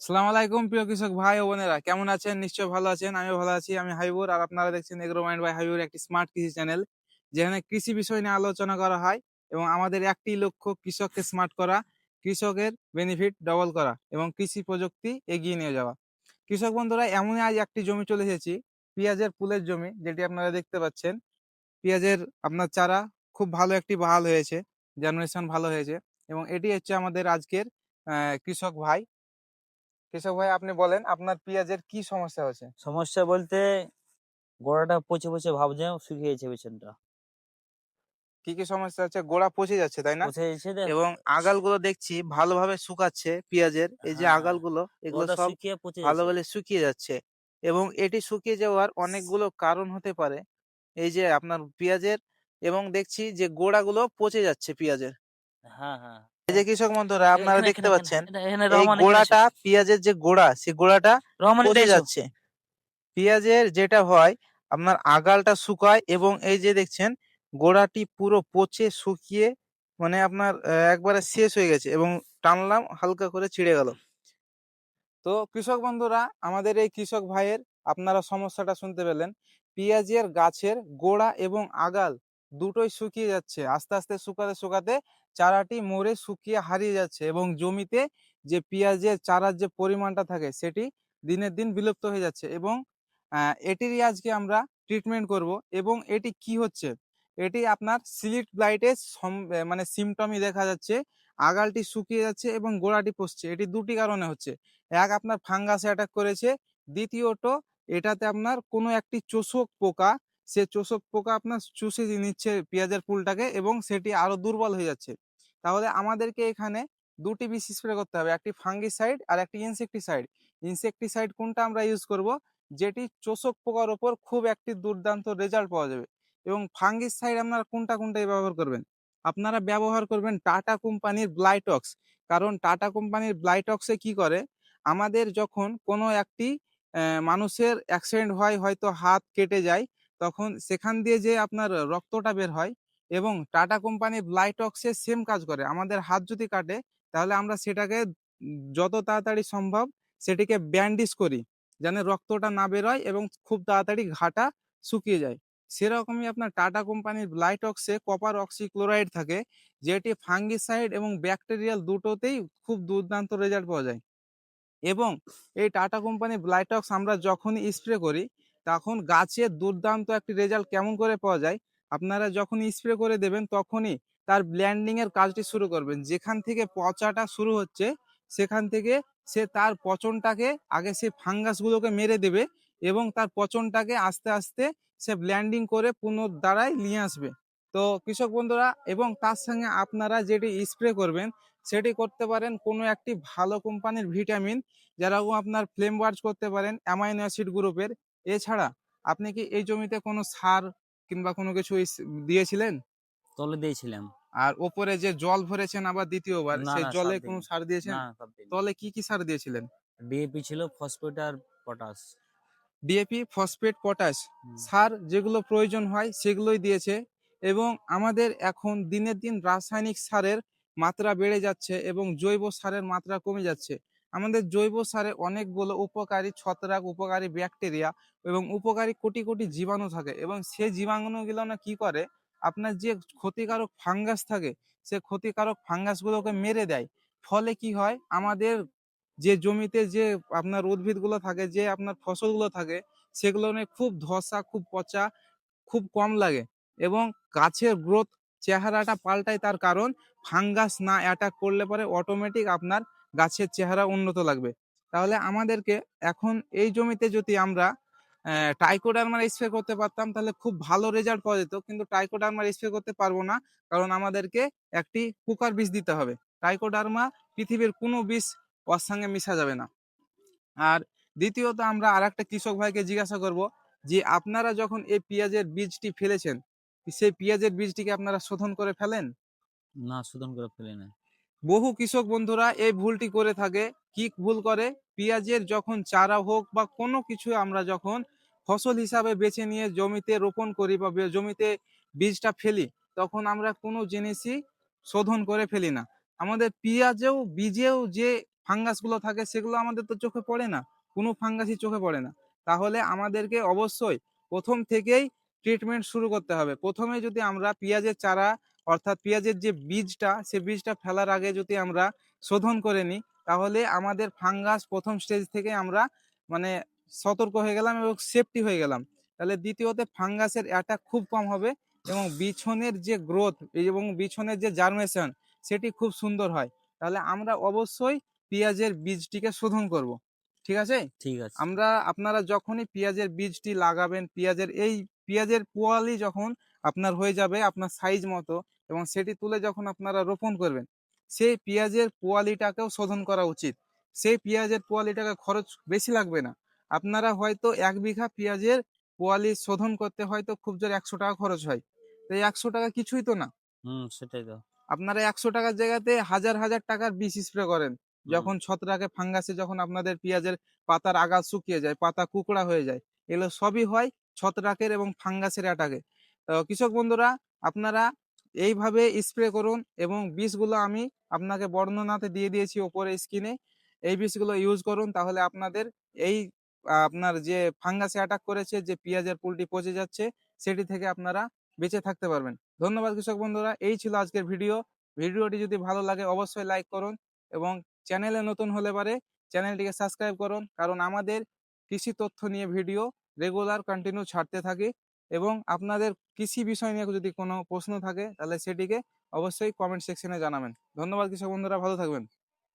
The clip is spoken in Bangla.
সালাম আলাইকুম, প্রিয় কৃষক ভাই ও বোনেরা। কেমন আছেন? নিশ্চয় ভালো আছেন। আমিও ভালো আছি। আমি হাইবুর আর আপনারা দেখছেন এগ্রো মাইন্ড বাই হাইবুর একটি স্মার্ট কৃষি চ্যানেল যেখানে কৃষি বিষয় নিয়ে আলোচনা করা হয় এবং আমাদের একটি লক্ষ্য, কৃষককে স্মার্ট করা, কৃষকের বেনিফিট ডবল করা এবং কৃষি প্রযুক্তি এগিয়ে নিয়ে যাওয়া। কৃষক বন্ধুরা, এমনই আজ একটি জমি চলে এসেছি, পেঁয়াজের ফুলের জমি, যেটি আপনারা দেখতে পাচ্ছেন। পেঁয়াজের আপনার চারা খুব ভালো একটি বাহাল হয়েছে জেনারেশন ভালো হয়েছে এবং এটি হচ্ছে আমাদের আজকের কৃষক ভাই কৃষক ভাই আপনি বলেন আপনার পেঁয়াজের কি সমস্যা হচ্ছে সমস্যা বলতে গোড়াটা পচে পচে ভাব ভাবছে শুকিয়েছে পেছনটা। কি কি সমস্যা হচ্ছে? গোড়া পচে যাচ্ছে তাই না? পচে রে, এবং আগালগুলো দেখছি ভালোভাবে শুকাচ্ছে পেঁয়াজের এই যে হ্যাঁ, আগালগুলো এগুলো গোড়াটা সব শুকিয়ে পচে ভালো বলে শুকিয়ে যাচ্ছে এবং এটি শুকিয়ে যাওয়ার অনেকগুলো কারণ হতে পারে। এই যে আপনার পেঁয়াজের এবং দেখছি যে গোড়াগুলো পচে যাচ্ছে পেঁয়াজের। হ্যাঁ হ্যাঁ। এই যে কৃষক বন্ধুরা আপনারা দেখতে পাচ্ছেন এই গোড়াটা পেঁয়াজের যে গোড়া সেই গোড়াটা। পচে যাচ্ছে। পেঁয়াজের যেটা হয় আপনার আগালটা শুকায় এবং এই যে দেখছেন গোড়াটি পুরো পচে শুকিয়ে মানে আপনার একবারে শেষ হয়ে গেছে এবং টানলাম হালকা করে ছিঁড়ে গেল। তো কৃষক বন্ধুরা আমাদের এই কৃষক ভাইয়ের আপনারা সমস্যাটা শুনতে পেলেন। পেঁয়াজের গাছের গোড়া এবং আগাল দুটোই শুকিয়ে যাচ্ছে। আস্তে আস্তে শুকাতে শুকাতে চারাটি মরে শুকিয়ে হারিয়ে যাচ্ছে এবং জমিতে যে পেঁয়াজের চারার যে পরিমাণটা থাকে সেটি দিনের দিন বিলুপ্ত হয়ে যাচ্ছে এবং এটিরই আজকে আমরা ট্রিটমেন্ট করব এবং এটি কি হচ্ছে? এটি আপনার সিলিট ব্লাইটের মানে সিমটমই দেখা যাচ্ছে। আগালটি শুকিয়ে যাচ্ছে এবং গোড়াটি পচছে। এটি দুটি কারণে হচ্ছে। এক, আপনার ফাঙ্গাস অ্যাটাক করেছে। দ্বিতীয়ত, এটাতে আপনার কোনো একটি চোষক পোকা সে চোষক পোকা আপনার চুষে নিচ্ছে পেঁয়াজের ফুলটাকে এবং সেটি আরও দুর্বল হয়ে যাচ্ছে। তাহলে আমাদেরকে এখানে দুটি বিষ স্প্রে করতে হবে, একটি ফাঙ্গিসাইড আর একটি ইনসেকটিসাইড। ইনসেকটিসাইড কোনটা আমরা ইউজ করব? যেটি চোষক পোকার ওপর খুব একটি দুর্দান্ত রেজাল্ট পাওয়া যাবে। এবং ফাঙ্গিসাইড আপনারা কোনটা কোনটাই ব্যবহার করবেন? আপনারা ব্যবহার করবেন টাটা কোম্পানির ব্লাইটক্স কারণ টাটা কোম্পানির ব্লাইটক্সে কি করে? আমাদের যখন কোনো একটি মানুষের অ্যাক্সিডেন্ট হয়, হয়তো হাত কেটে যায় তখন সেখান দিয়ে যে আপনার রক্তটা বের হয় এবং টাটা কোম্পানি ব্লাইটক্সে সেম কাজ করে। আমাদের হাত যদি কাটে, তাহলে আমরা সেটাকে যত তাড়াতাড়ি সম্ভব সেটিকে ব্যান্ডিজ করি, যেন রক্তটা না বেরোয় এবং খুব তাড়াতাড়ি ঘাটা শুকিয়ে যায়। সেরকমই আপনার টাটা কোম্পানির ব্লাইটক্সে কপার অক্সিক্লোরাইড থাকে, যেটি ফাঙ্গিসাইড এবং ব্যাকটেরিয়াল দুটোতেই খুব দুর্দান্ত রেজাল্ট পাওয়া যায়। এবং এই টাটা কোম্পানি ব্লাইটক্স আমরা যখনই স্প্রে করি তখন গাছের দুর্দান্ত একটি রেজাল্ট কেমন করে পাওয়া যায়? আপনারা যখন স্প্রে করে দেবেন, তখনই তার ব্ল্যান্ডিং এর কাজটি শুরু করবেন। যেখান থেকে পচাটা শুরু হচ্ছে, সেখান থেকে সে তার পচনটাকে আগে সে ফাঙ্গাসগুলোকে মেরে দেবে এবং তার পচনটাকে আস্তে আস্তে সে ব্ল্যান্ডিং করে পুনর্দ্বারায় নিয়ে আসবে। তো কৃষক বন্ধুরা, এবং তার সঙ্গে আপনারা যেটি স্প্রে করবেন, সেটি করতে পারেন কোনো একটি ভালো কোম্পানির ভিটামিন যেরকম আপনার ফ্লেম ওয়ার্চ করতে পারেন অ্যামাইনো অ্যাসিড গ্রুপের এছাড়া আপনি কি এই জমিতে কোনো সার কিংবা কোনো কিছু দিয়েছিলেন? তলে দিয়েছিলাম। আর ওপরে যে জল ভরেছেন আবার দ্বিতীয়বার সেই জলে কোনো সার দিয়েছেন। তলে কি কি সার দিয়েছিলেন? ডিএপি ছিল ফসফেট আর পটাশ ডিএপি ফসফেট পটাশ সার যেগুলো প্রয়োজন হয় সেগুলোই দিয়েছে এবং আমাদের এখন দিনের দিন রাসায়নিক সারের মাত্রা বেড়ে যাচ্ছে এবং জৈব সারের মাত্রা কমে যাচ্ছে। আমাদের জৈব সারে অনেকগুলো উপকারী ছত্রাক, উপকারী ব্যাকটেরিয়া এবং উপকারী কোটি কোটি জীবাণু থাকে এবং সেই জীবাণুগুলো না কি করে? আপনার যে ক্ষতিকারক ফাঙ্গাস থাকে, সে ক্ষতিকারক ফাঙ্গাসগুলোকে মেরে দেয়। ফলে কি হয়? আমাদের যে জমিতে যে আপনার উদ্ভিদগুলো থাকে, যে আপনার ফসলগুলো থাকে, সেগুলো নিয়ে খুব ধসা, খুব পচা, খুব কম লাগে এবং গাছের গ্রোথ চেহারাটা পাল্টায় তার কারণ ফাঙ্গাস না অ্যাটাক করলে পরে অটোমেটিক আপনার গাছের চেহারা উন্নত লাগবে। তাহলে আমাদেরকে এখন এই জমিতে যদি আমরা টাইকোডার্মার স্প্রে করতে পারতাম, তাহলে খুব ভালো রেজাল্ট পাওয়া যেত। কিন্তু টাইকোডার্মার স্প্রে করতে পারব না, কারণ আমাদেরকে একটি কুকার বীজ দিতে হবে। টাইকোডার্মা পৃথিবীর কোনো বীজ ওর সঙ্গে মিশা যাবে না। আর দ্বিতীয়ত আমরা আর একটা কৃষক ভাইকে জিজ্ঞাসা করব যে, আপনারা যখন এই পেঁয়াজের বীজটি ফেলেছেন, সেই পেঁয়াজের বীজটিকে আপনারা শোধন করে ফেলেন? না, শোধন করে ফেলে না বহু কৃষক বন্ধুরা এই ভুলটি করে থাকে। কি ভুল করে? পেঁয়াজের যখন চারা হোক বা কোনো কিছু আমরা যখন ফসল হিসাবে বেছে নিয়ে জমিতে রোপণ করি বা জমিতে বীজটা ফেলি, তখন আমরা কোনো জিনিসই শোধন করে ফেলি না। আমাদের পেঁয়াজেও, বীজেও যে ফাঙ্গাসগুলো থাকে সেগুলো আমাদের তো চোখে পড়ে না। কোনো ফাঙ্গাসই চোখে পড়ে না। তাহলে আমাদেরকে অবশ্যই প্রথম থেকেই ট্রিটমেন্ট শুরু করতে হবে। প্রথমে যদি আমরা পেঁয়াজের চারা অর্থাৎ পেঁয়াজের যে বীজটা সে বীজটা ফেলার আগে যদি আমরা শোধন করে নিই তাহলে আমাদের ফাঙ্গাস প্রথম স্টেজ থেকে আমরা মানে সতর্ক হয়ে গেলাম এবং সেফটি হয়ে গেলাম। তাহলে দ্বিতীয়তে ফাঙ্গাসের অ্যাটাক খুব কম হবে এবং বিছনের যে গ্রোথ এবং বিছনের যে জার্মেশন সেটি খুব সুন্দর হয়। তাহলে আমরা অবশ্যই পেঁয়াজের বীজটিকে শোধন করব। ঠিক আছে? ঠিক আছে। আমরা আপনারা যখনই পেঁয়াজের বীজটি লাগাবেন পেঁয়াজের এই পেঁয়াজের পোয়ালি যখন আপনার হয়ে যাবে আপনার সাইজ মতো এবং সেটি তুলে যখন আপনারা রোপণ করবেন সেই পেঁয়াজের পোয়ালিটাকেও শোধন করা উচিত। সেই পেঁয়াজের পোয়ালিটাকে খরচ বেশি লাগবে না। আপনারা হয়তো এক বিঘা পেঁয়াজের পোয়ালি শোধন করতে হয়তো খুব জোর একশো টাকা খরচ হয়। তো এই একশো টাকা কিছুই তো না। হুম সেটাই তো। আপনারা একশো টাকার জায়গাতে হাজার হাজার টাকার বিষ স্প্রে করেন। যখন ছত্রাকে ফাঙ্গাসে যখন আপনাদের পেঁয়াজের পাতার আগা শুকিয়ে যায় পাতা কুকড়া হয়ে যায় এগুলো সবই হয় ছত্রাকের এবং ফাঙ্গাসের অ্যাটাকে কৃষক বন্ধুরা, আপনারা এইভাবে স্প্রে করুন এবং বিষগুলো আমি আপনাকে বর্ণনাতে দিয়ে দিয়েছি ওপরে স্ক্রিনে এই বিষগুলো ইউজ করুন, তাহলে আপনাদের এই, আপনার যে ফাঙ্গাসে অ্যাটাক করেছে, যে পেঁয়াজের পুলটি পচে যাচ্ছে, সেটি থেকে আপনারা বেঁচে থাকতে পারবেন। ধন্যবাদ কৃষক বন্ধুরা, এই ছিল আজকের ভিডিও ভিডিওটি যদি ভালো লাগে, অবশ্যই লাইক করুন এবং চ্যানেলে নতুন হলে পারে চ্যানেলটিকে সাবস্ক্রাইব করুন, কারণ আমাদের কৃষি তথ্য নিয়ে ভিডিও রেগুলার কন্টিনিউ ছাড়তে থাকি। এবং আপনাদের কৃষি বিষয় নিয়ে যদি কোনো প্রশ্ন থাকে, তাহলে সেটিকে অবশ্যই কমেন্ট সেকশনে জানাবেন। ধন্যবাদ কৃষক বন্ধুরা, ভালো থাকবেন।